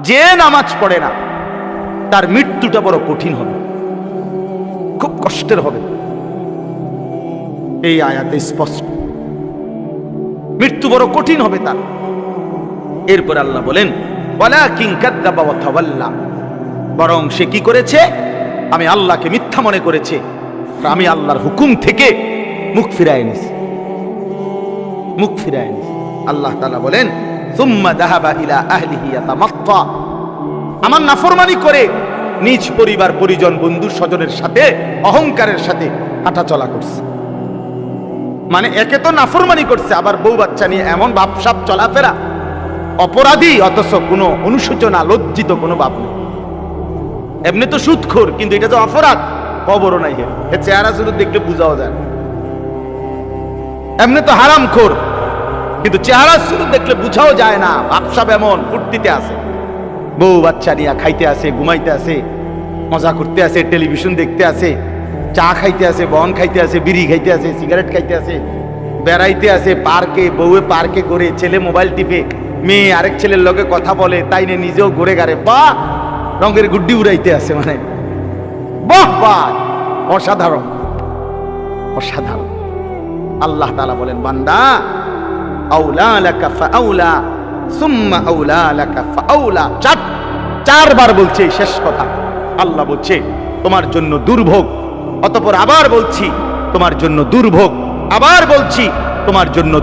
যে নামাজ পড়ে না, তার মৃত্যুটা বড় কঠিন হবে। খুব কষ্টের হবে। এই আয়াতে স্পষ্ট। মৃত্যু বড় কঠিন হবে তার। এরপর আল্লাহ বলেন বরং সে কি করেছে? আমি আল্লাহকে মিথ্যা মনে করেছে আমি আল্লাহর হুকুম থেকে মুখ ফিরায় নিছি মুখ ফিরায় নিছি আল্লাহ তালা বলেন আমার নাফরমানি করে নিজ পরিবার, পরিজন, বন্ধু, স্বজনের সাথে, অহংকারের সাথে হাঁটা চলা করছে। মানে একে তো নাফরমানি করছে, আবার বউ বাচ্চা নিয়ে এমন ভাবসাব চলাফেরা। অপরাধী অথচ কোনো অনুশোচনা, লজ্জিত কোনো বাপ নেই। এমনি তো সুদখোর কিন্তু এটা তো অপরাধ কবরও নাই হে চেহারা শুধু দেখলে বুঝাও যায় এমনি তো হারাম খোর কিন্তু চেহারা শুধু দেখলে বুঝাও যায় না, ভাবসাব এমন, ফুর্তিতে আছে। বউ বাচ্চা নিয়ে খাইতে আসে ঘুমাইতে আসে মজা করতে আসে টেলিভিশন দেখতে আসে চা খাইতে আসে বন খাইতে আসে বিড়ি খাইতে আসে সিগারেট খাইতে আসে বেড়াইতে আসে পার্কে, বউয়ে পার্কে করে ছেলে মোবাইল টিপে, মেয়ে আরেক ছেলের লগে কথা বলে, তাই নিয়ে নিজেও ঘুরে গারে বা রঙের গুড্ডি উড়াইতে আসে মানে। বাহ বাহ! অসাধারণ। অসাধারণ। আল্লাহ তাআলা বলেন, বান্দা আউলা লাকা সুম্মা আউলা লাকা চার, চারবার বলছে, শেষ কথা। আল্লাহ বলছে, তোমার জন্য দুর্ভোগ। অতঃপর আবার বলছি, তোমার জন্য দুর্ভোগ। আবার বলছি, তোমার জন্য